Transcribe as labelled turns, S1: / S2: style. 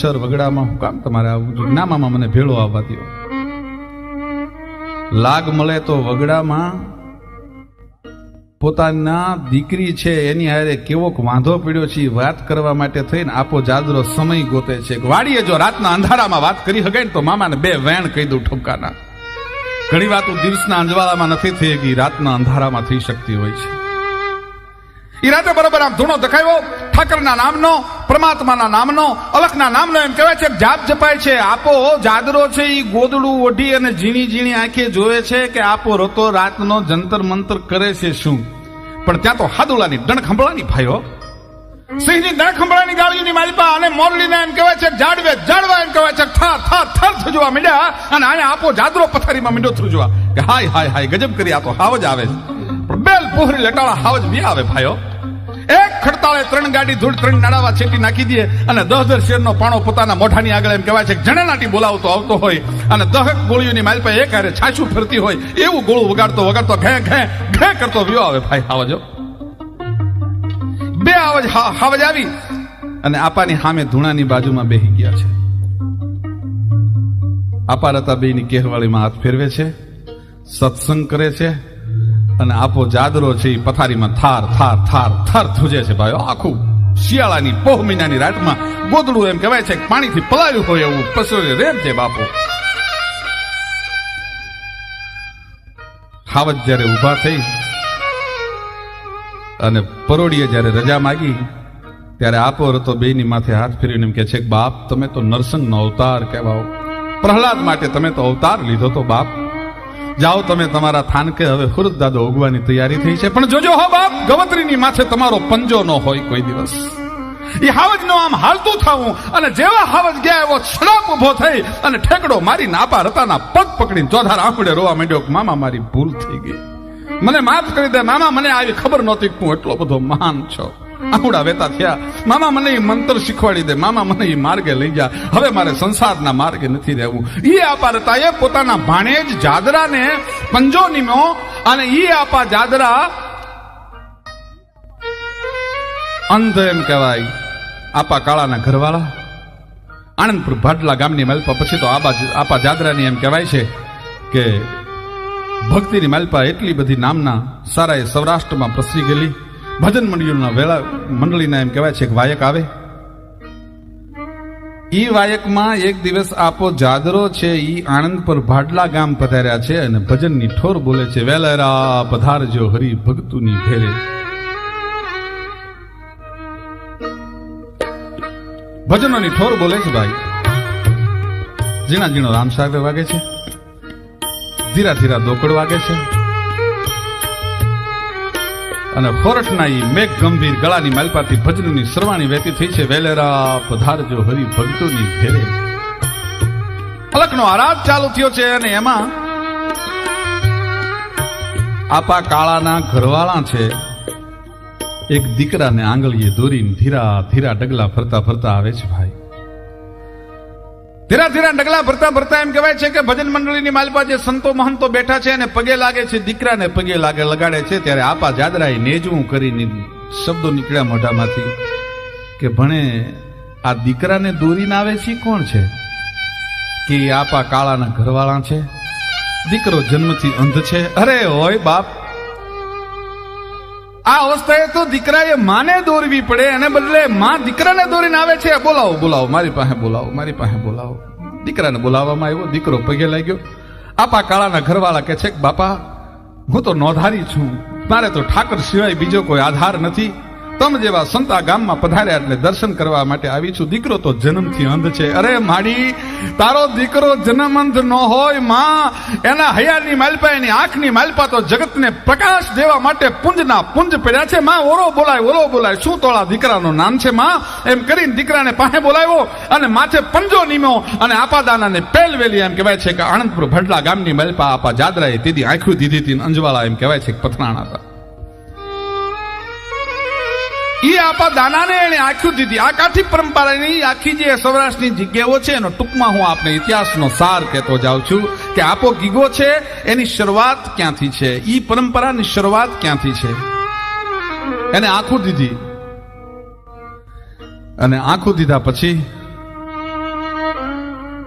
S1: Sir, વગડામાં હું કામ તમારે આવું છું ના મને ભેળો આવવા દો લાગ મળે તો વગડામાં પોતાના દીકરી છે, એની હારે કેવોક વાંધો પીડ્યો છે વાત કરવા માટે થઈને આપો જાદરો સમય ગોતે છે. વાડીએ જો રાતના અંધારામાં વાત કરી હગે ને તો મામાને બે વેણ કહી દઉં ઠપકાના. ઘણી વાત દિવસના અંજવાળામાં નથી થઈ ગઈ, રાતના અંધારામાં થઈ શકતી હોય છે. ઈ રાતે બરોબર આમ ધૂણો દેખાયો ઠાકરના નામનો પરમાત્માના નામનો, અલખના નામનો એમ કહેવાય છે, જાપ જપાય છે. આપો જાદરો છે એ ગોદડું ઓઢી અને ઝીણી ઝીણી આંખે જોવે છે કે આપો રતો રાતનો જંતર મંતર કરે છે શું? પણ ત્યાં તો હાદુલાની દણખંભળાની ભાઈઓ. સિંહની દણખંભળાની ગાળીની માલિપા અને મોરલીને એમ કહેવાય છે, જાડવે જાડવા એમ કહેવાય છે થર થર થર થજવા મીડ્યા અને આયા આપો જાદરો પથારીમાં મીંડો થજવા. કે હાય હાય હાય, ગજબ કરી આ તો હાવ આવે છે. બેલ પોહરી લટાળા હાવ જ બી આવે ભાઈઓ. એક ખડતાળે ત્રણ ગાડી ધૂળ ત્રણ નાડાવા છેટી નાખી દે અને દસ દર શેરનો પાણો પોતાના મોઢાની આગળ એમ કહેવાય છે જણેનાટી બોલાવતો આવતો હોય અને દહક ગોળીઓની માલ પાસે એક હારે છાછું ફરતી હોય એવું ગોળું વગાડતો વગાડતો ઘે ઘે ઘે કરતો વ્યો આવે ભાઈ, આવજો બે આવજ આવજ આવી અને આપાની સામે ધૂણાની બાજુમાં બેહી ગયા છે. આપા રતા બેની કેહવાળીમાં હાથ ફેરવે છે, સત્સંગ કરે છે અને આપો જાદરો છે એ પથારીમાં થાર થાર થાર થાર થુજે છે ભાઈ આખું શિયાળાની, પોહ મહિનાની રાતમાં ગોદડું એમ કહેવાય છે પાણીથી પલાળ્યું હોય એવું પસરે રેમ છે બાપુ. ખાવત જ્યારે ઊભા થઈ અને પરોડીએ જ્યારે રજા માગી, ત્યારે આપો રતો બેની માથે હાથ ફેરવીને એમ કે છે બાપ, તમે તો નરસંગનો અવતાર કહેવાઓ. પ્રહલાદ માટે તમે તો અવતાર લીધો તો બાપ. જાઓ તમે તમારા થાનકે, હવે હુરત દાદો ઉગવાની તૈયારી થઈ છે. પણ જોજો હો બાપ, ગવત્રીની માથે તમારો પંજો ન હોય કોઈ દિવસ. એ હાવજ નો આમ હાલતું થવું અને જેવા હાવજ ગયા એવો છડાપ ઊભો થઈ અને ઠેકડો મારી નાપા રતાના પગ પકડીને ચોધાર આંખડે રોવા માંડ્યો કે, મામા, મારી ભૂલ થઈ ગઈ. મને માફ કરી દે મામા, મને આવી ખબર નહોતી કે હું એટલો બધો મહાન છો. આંકડા વેતા થયા. મામા મને એ મંત્ર શીખવાડી દે. મામા મને એ માર્ગે લઈ જા હવે મારે સંસારના માર્ગે નથી રહેવું. એ આપા રતાએ પોતાના ભાણેજ જાદરાને પંજો નીમ્યો અને એ આપા જાદરા અંધ એમ કહેવાય. આપા કાળાના ઘરવાળા. આણંદપુર ભાટલા ગામની માલપા પછી તો આબા આપા જાદરાની એમ કહેવાય છે કે ભક્તિની માલપા એટલી બધી નામના સારા એ સૌરાષ્ટ્રમાં પ્રસરી ગયેલી. ભજન મંડળીઓના વેળા મંડળીના એમ કહેવાય છે કે વાયક આવે. ઈ વાયકમાં એક દિવસ આપો જાદરો છે, ઈ આણંદ પર ભાડલા ગામ પધાર્યા છે અને ભજનની ઠોર બોલે છે, વેલેરા, પધારજો હરી ભક્તુની ઘેરે. ભજનોની ઠોર બોલે છે ભાઈ. ઝીણા ઝીણો રામસાગર વાગે છે. ધીરા ધીરા દોકડ વાગે છે. અને ખોરઠના ઈ મેઘ ગંભીર ગળાની માલપાથી ભજનની સરવાણી વહેતી થઈ છે. વેલેરા, પધારજો હરિ ભક્તોની ઘેરે. અલકનો આરાધ ચાલુ થયો છે અને એમાં આપા કાળાના ઘરવાળા છે. એક દીકરાને આંગળીએ દોરીને ધીરા ધીરા ડગલા ફરતા ફરતા આવે છે ભાઈ. ધીરા ધીરા ડગલા ભરતા ભરતા એમ કહેવાય છે કે ભજન મંડળીની માલપા જે સંતો મહંતો બેઠા છે અને પગે લાગે છે, દીકરાને પગે લાગે, લગાડે છે, ત્યારે આપા જાદરાએ નેજવું કરીને શબ્દો નીકળ્યા મોઢામાંથી કે ભણે, આ દીકરાને દોરીને આવે છે કોણ છે? કે આપા કાળાના ઘરવાળા છે? દીકરો જન્મથી અંધ છે? અરે હોય બાપ આ અવસ્થાએ તો દીકરાએ માને દોરવી પડે, એને બદલે માં દીકરાને દોરીને આવે છે. બોલાવો બોલાવો, મારી પાસે બોલાવો, મારી પાસે બોલાવો. દીકરાને બોલાવવામાં આવ્યો, દીકરો પગે લાગ્યો. આપા કાળાના ઘરવાળા કે છે બાપા, હું તો નોધારી છું. મારે તો ઠાકર સિવાય બીજો કોઈ આધાર નથી. તમ જેવા સંતા ગામમાં પધાર્યા એટલે દર્શન કરવા માટે આવી છું. દીકરો તો જન્મથી અંધ છે. અરે માડી, તારો દીકરો જન્મ અંધ ન હોય, માં. એના હૈયાની માલપા એની આંખની માલપા તો જગતને પ્રકાશ દેવા માટે પુંજના પુંજ પડ્યા છે. માં, ઓરો બોલાય ઓરો બોલાય. શું તોળા દીકરાનું નામ છે, માં? એમ કરીને દીકરાને પાસે બોલાવ્યો અને માથે પંજો નીમ્યો અને આપાદાનાને પેલ વેલી એમ કહેવાય છે કે આણંદપુર ભડલા ગામની માલપા આપા જાદરાએ દીધી આંખું દીધી હતી અંજવાળા એમ કહેવાય છે કે પથરાણા હતા. ઈ આપા દાનાને એને આખ્યું દીધી. આ કાઠી પરંપરાની આખી જે સૌરાષ્ટ્રની જગ્યાઓ છે, એનો ટૂંકમાં હું આપને ઇતિહાસનો સાર કહેતો જાઉં છું કે આપો ગીગો છે, એની શરૂઆત ક્યાંથી છે? એ પરંપરાની શરૂઆત ક્યાંથી છે? એને આંખું દીધી. અને આંખું દીધા પછી